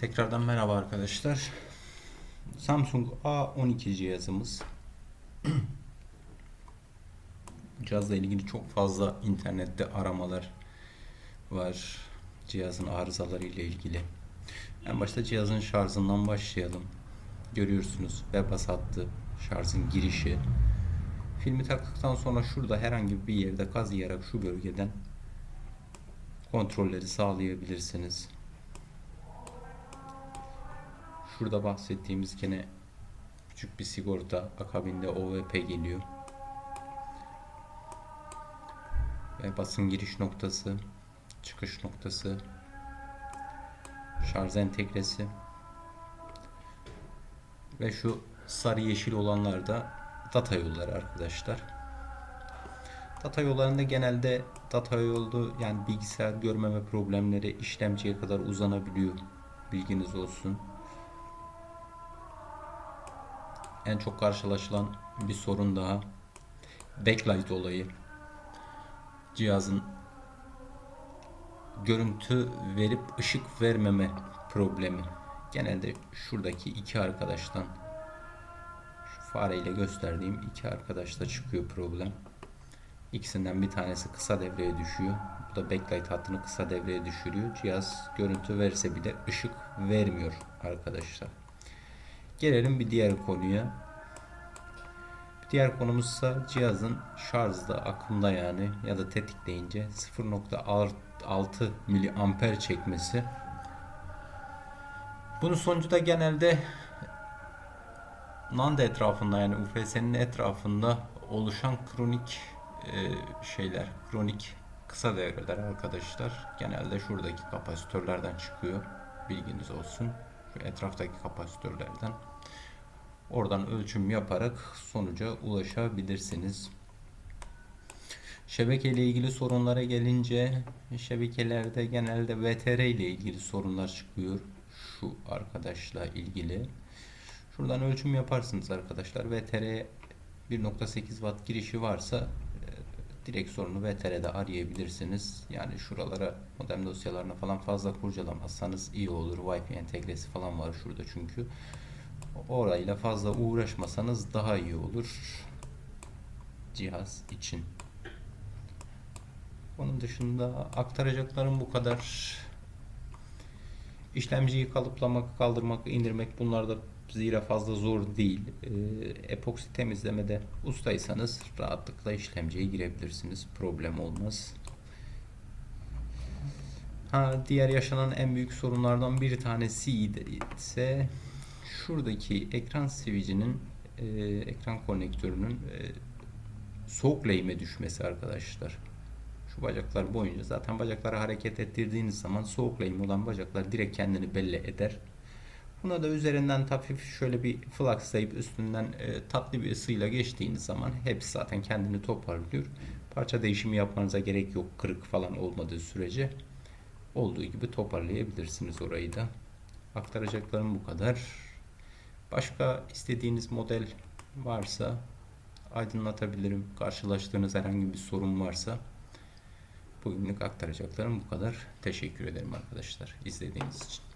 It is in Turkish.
Tekrardan merhaba arkadaşlar. Samsung A12 cihazımız. Cihazla ilgili çok fazla internette aramalar var. Cihazın arızaları ile ilgili. En başta cihazın şarjından başlayalım. Görüyorsunuz web hattı, şarjın girişi. Filmi taktıktan sonra şurada herhangi bir yerde kazıyarak şu bölgeden kontrolleri sağlayabilirsiniz. Şurada bahsettiğimiz gene küçük bir sigorta akabinde OVP geliyor. Ve basın giriş noktası, çıkış noktası, şarj entegresi ve şu sarı yeşil olanlar da data yolları arkadaşlar. Data yollarında genelde data yolu yani bilgisayar görmeme problemleri işlemciye kadar uzanabiliyor. Bilginiz olsun. En çok karşılaşılan bir sorun daha backlight olayı. Cihazın görüntü verip ışık vermeme problemi. Genelde şuradaki iki arkadaştan şu fareyle gösterdiğim iki arkadaşta çıkıyor problem. İkisinden bir tanesi kısa devreye düşüyor. Bu da backlight hattını kısa devreye düşürüyor. Cihaz görüntü verse bile ışık vermiyor arkadaşlar. Gelelim bir diğer konuya. Bir diğer konumuzsa cihazın şarjda, akımda yani ya da tetikleyince 0.6 miliamper çekmesi. Bunun sonucu da genelde NAND etrafında yani UFS'nin etrafında oluşan kronik e, şeyler, kronik kısa devreler arkadaşlar. Genelde şuradaki kapasitörlerden çıkıyor. Bilginiz olsun. Şu etraftaki kapasitörlerden. Oradan ölçüm yaparak sonuca ulaşabilirsiniz. Şebeke ile ilgili sorunlara gelince şebekelerde genelde VTR ile ilgili sorunlar çıkıyor. Şu arkadaşla ilgili. Şuradan ölçüm yaparsınız arkadaşlar. VTR 1.8 watt girişi varsa e, direkt sorunu VTR'de arayabilirsiniz. Yani şuralara modem dosyalarına falan fazla kurcalamazsanız iyi olur. Wi-Fi entegresi falan var şurada çünkü. Orayla fazla uğraşmasanız daha iyi olur. Cihaz için. Onun dışında aktaracaklarım bu kadar. İşlemciyi kalıplamak, kaldırmak, indirmek bunlar da zira fazla zor değil. Ee, epoksi temizlemede ustaysanız rahatlıkla işlemciye girebilirsiniz. Problem olmaz. Ha, diğer yaşanan en büyük sorunlardan bir tanesi ise şuradaki ekran switch'inin e, ekran konektörünün e, soğuk lehime düşmesi arkadaşlar. Şu bacaklar boyunca zaten bacakları hareket ettirdiğiniz zaman soğuk lehim olan bacaklar direkt kendini belli eder. Buna da üzerinden hafif şöyle bir fluxlayıp üstünden e, tatlı bir ısıyla geçtiğiniz zaman hepsi zaten kendini toparlıyor. Parça değişimi yapmanıza gerek yok kırık falan olmadığı sürece. Olduğu gibi toparlayabilirsiniz orayı da. Aktaracaklarım bu kadar. Başka istediğiniz model varsa aydınlatabilirim. Karşılaştığınız herhangi bir sorun varsa bugünlük aktaracaklarım bu kadar. Teşekkür ederim arkadaşlar izlediğiniz için.